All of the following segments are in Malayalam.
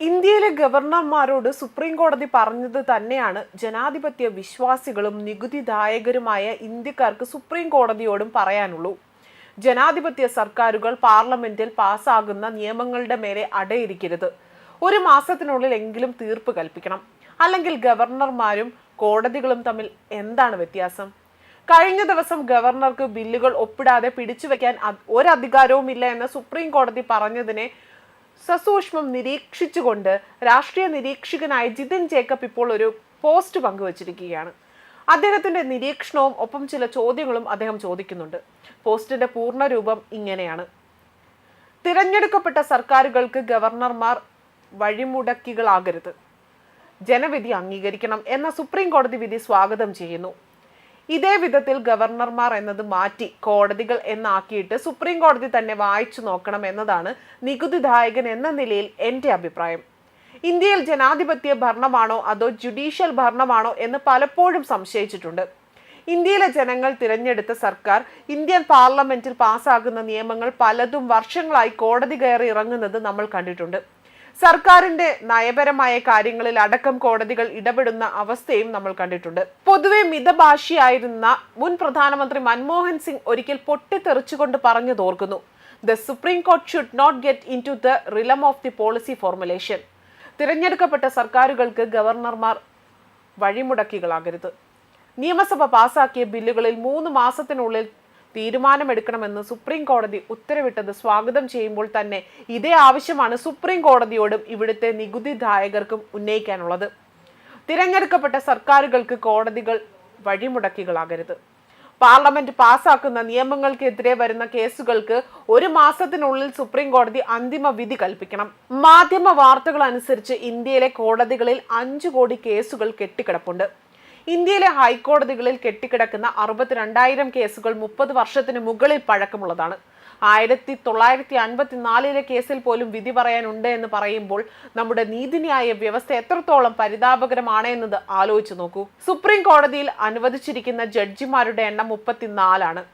ഇന്ത്യയിലെ ഗവർണർമാരോട് സുപ്രീം കോടതി പറഞ്ഞത് തന്നെയാണ്. ജനാധിപത്യ വിശ്വാസികളും നികുതിദായകരുമായ ഇന്ത്യക്കാർക്ക് സുപ്രീം കോടതിയോടും പറയാനുള്ളൂ. ജനാധിപത്യ സർക്കാരുകൾ പാർലമെന്റിൽ പാസ്സാകുന്ന നിയമങ്ങളുടെ മേലെ അടയിരിക്കരുത്. ഒരു മാസത്തിനുള്ളിൽ എങ്കിലും തീർപ്പ് കൽപ്പിക്കണം. അല്ലെങ്കിൽ ഗവർണർമാരും കോടതികളും തമ്മിൽ എന്താണ് വ്യത്യാസം? കഴിഞ്ഞ ദിവസം ഗവർണർക്ക് ബില്ലുകൾ ഒപ്പിടാതെ പിടിച്ചുവെക്കാൻ ഒരധികാരവും ഒരധികാരവുമില്ല എന്ന് സുപ്രീം കോടതി പറഞ്ഞതിനെ സസൂക്ഷ്മം നിരീക്ഷിച്ചുകൊണ്ട് രാഷ്ട്രീയ നിരീക്ഷകനായ ജിതിൻ ജേക്കബ് ഇപ്പോൾ ഒരു പോസ്റ്റ് പങ്കുവച്ചിരിക്കുകയാണ്. അദ്ദേഹത്തിന്റെ നിരീക്ഷണവും ഒപ്പം ചില ചോദ്യങ്ങളും അദ്ദേഹം ചോദിക്കുന്നുണ്ട്. പോസ്റ്റിന്റെ പൂർണ രൂപം ഇങ്ങനെയാണ്. തിരഞ്ഞെടുക്കപ്പെട്ട സർക്കാരുകൾക്ക് ഗവർണർമാർ വഴിമുടക്കികളാകരുത്. ജനവിധി അംഗീകരിക്കണം എന്ന സുപ്രീം കോടതി വിധി സ്വാഗതം ചെയ്യുന്നു. ഇതേ വിധത്തിൽ ഗവർണർമാർ എന്നത് മാറ്റി കോടതികൾ എന്നാക്കിയിട്ട് സുപ്രീം കോടതി തന്നെ വായിച്ചു നോക്കണം എന്നതാണ് നികുതിദായകൻ എന്ന നിലയിൽ എന്റെ അഭിപ്രായം. ഇന്ത്യയിൽ ജനാധിപത്യ ഭരണമാണോ അതോ ജുഡീഷ്യൽ ഭരണമാണോ എന്ന് പലപ്പോഴും സംശയിച്ചിട്ടുണ്ട്. ഇന്ത്യയിലെ ജനങ്ങൾ തിരഞ്ഞെടുത്ത സർക്കാർ ഇന്ത്യൻ പാർലമെന്റിൽ പാസ്സാകുന്ന നിയമങ്ങൾ പലതും വർഷങ്ങളായി കോടതി കയറി ഇറങ്ങുന്നത് നമ്മൾ കണ്ടിട്ടുണ്ട്. സർക്കാരിന്റെ നയപരമായ കാര്യങ്ങളിൽ അടക്കം കോടതികൾ ഇടപെടുന്ന അവസ്ഥയും നമ്മൾ കണ്ടിട്ടുണ്ട്. പൊതുവെ മിതഭാഷിയായിരുന്ന മുൻ പ്രധാനമന്ത്രി മൻമോഹൻ സിംഗ് ഒരിക്കൽ പൊട്ടിത്തെറിച്ചുകൊണ്ട് പറഞ്ഞു തോർക്കുന്നു the supreme court should not get into the realm of the policy formulation തിരഞ്ഞെടുക്കപ്പെട്ട സർക്കാരുകൾക്ക് ഗവർണർമാർ വഴിമുടക്കികളാകരുത്. നിയമസഭ പാസാക്കിയ ബില്ലുകളിൽ മൂന്ന് മാസത്തിനുള്ളിൽ തീരുമാനമെടുക്കണമെന്ന് സുപ്രീം കോടതി ഉത്തരവിട്ടത് സ്വാഗതം ചെയ്യുമ്പോൾ തന്നെ ഇതേ ആവശ്യമാണ് സുപ്രീം കോടതിയോടും ഇവിടുത്തെ നികുതിദായകർക്കും ഉന്നയിക്കാനുള്ളത്. തിരഞ്ഞെടുക്കപ്പെട്ട സർക്കാരുകൾക്ക് കോടതികൾ വഴിമുടക്കികളാകരുത്. പാർലമെന്റ് പാസാക്കുന്ന നിയമങ്ങൾക്കെതിരെ വരുന്ന കേസുകൾക്ക് ഒരു മാസത്തിനുള്ളിൽ സുപ്രീം കോടതി അന്തിമ വിധി കൽപ്പിക്കണം. മാധ്യമ വാർത്തകൾ അനുസരിച്ച് ഇന്ത്യയിലെ കോടതികളിൽ അഞ്ചു കോടി കേസുകൾ കെട്ടിക്കിടപ്പുണ്ട്. ഇന്ത്യയിലെ ഹൈക്കോടതികളിൽ കെട്ടിക്കിടക്കുന്ന അറുപത്തിരണ്ടായിരം കേസുകൾ മുപ്പത് വർഷത്തിന് മുകളിൽ പഴക്കമുള്ളതാണ്. ആയിരത്തി തൊള്ളായിരത്തി അൻപത്തി നാലിലെ കേസിൽ പോലും വിധി പറയാനുണ്ട് എന്ന് പറയുമ്പോൾ നമ്മുടെ നീതിന്യായ വ്യവസ്ഥ എത്രത്തോളം പരിതാപകരമാണ് എന്നത് ആലോചിച്ചു നോക്കൂ. സുപ്രീം കോടതിയിൽ അനുവദിച്ചിരിക്കുന്ന ജഡ്ജിമാരുടെ എണ്ണം മുപ്പത്തിനാലാണ്.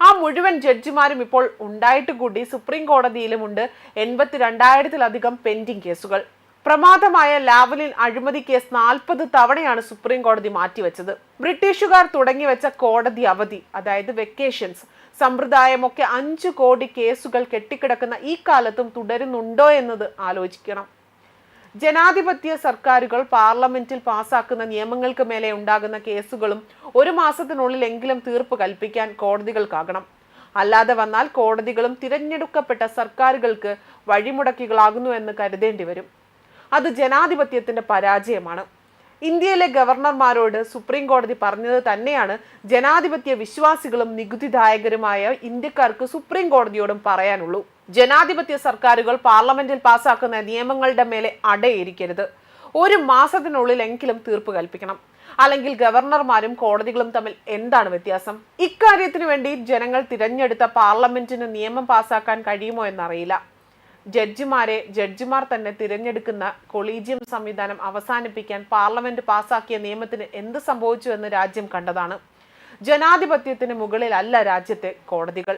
ആ മുഴുവൻ ജഡ്ജിമാരും ഇപ്പോൾ ഉണ്ടായിട്ട് കൂടി സുപ്രീം കോടതിയിലുമുണ്ട് എൺപത്തി രണ്ടായിരത്തിലധികം പെൻഡിംഗ് കേസുകൾ. പ്രമാദമായ ലാവലിൻ അഴിമതി കേസ് നാൽപ്പത് തവണയാണ് സുപ്രീം കോടതി മാറ്റിവെച്ചത്. ബ്രിട്ടീഷുകാർ തുടങ്ങിവെച്ച കോടതി അവധി അതായത് വെക്കേഷൻസ് സമ്പ്രദായമൊക്കെ അഞ്ചു കോടി കേസുകൾ കെട്ടിക്കിടക്കുന്ന ഈ കാലത്തും തുടരുന്നുണ്ടോ എന്നത് ആലോചിക്കണം. ജനാധിപത്യ സർക്കാരുകൾ പാർലമെന്റിൽ പാസാക്കുന്ന നിയമങ്ങൾക്ക് മേലെ ഉണ്ടാകുന്ന കേസുകളും ഒരു മാസത്തിനുള്ളിലെങ്കിലും തീർപ്പ് കൽപ്പിക്കാൻ കോടതികൾക്കാകണം. അല്ലാതെ വന്നാൽ കോടതികളും തിരഞ്ഞെടുക്കപ്പെട്ട സർക്കാരുകൾക്ക് വഴിമുടക്കികളാകുന്നു എന്ന് കരുതേണ്ടി വരും അത് ജനാധിപത്യത്തിന്റെ പരാജയമാണ്. ഇന്ത്യയിലെ ഗവർണർമാരോട് സുപ്രീം കോടതി പറഞ്ഞത് തന്നെയാണ്. ജനാധിപത്യ വിശ്വാസികളും നികുതിദായകരുമായ ഇന്ത്യക്കാർക്ക് സുപ്രീം കോടതിയോടും പറയാനുള്ളൂ. ജനാധിപത്യ സർക്കാരുകൾ പാർലമെന്റിൽ പാസാക്കുന്ന നിയമങ്ങളുടെ മേലെ അടയിരിക്കരുത്. ഒരു മാസത്തിനുള്ളിൽ എങ്കിലും തീർപ്പ് കൽപ്പിക്കണം. അല്ലെങ്കിൽ ഗവർണർമാരും കോടതികളും തമ്മിൽ എന്താണ് വ്യത്യാസം? ഇക്കാര്യത്തിന് വേണ്ടി ജനങ്ങൾ തിരഞ്ഞെടുത്ത പാർലമെന്റിന് നിയമം പാസാക്കാൻ കഴിയുമോ എന്നറിയില്ല. ജഡ്ജിമാരെ ജഡ്ജിമാർ തന്നെ തിരഞ്ഞെടുക്കുന്ന കൊളീജിയം സംവിധാനം അവസാനിപ്പിക്കാൻ പാർലമെന്റ് പാസാക്കിയ നിയമത്തിന് എന്ത് സംഭവിച്ചു എന്ന് രാജ്യം കണ്ടതാണ്. ജനാധിപത്യത്തിന് മുകളിലല്ല രാജ്യത്തെ കോടതികൾ.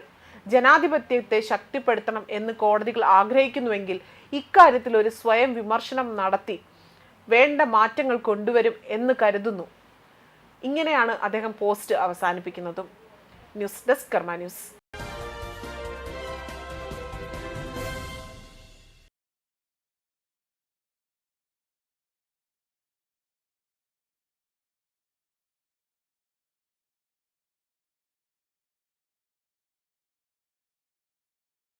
ജനാധിപത്യത്തെ ശക്തിപ്പെടുത്തണം എന്ന് കോടതികൾ ആഗ്രഹിക്കുന്നുവെങ്കിൽ ഇക്കാര്യത്തിൽ ഒരു സ്വയം വിമർശനം നടത്തി വേണ്ട മാറ്റങ്ങൾ കൊണ്ടുവരും എന്ന് കരുതുന്നു. ഇങ്ങനെയാണ് അദ്ദേഹം post അവസാനിപ്പിക്കുന്നതും. News desk Karma news.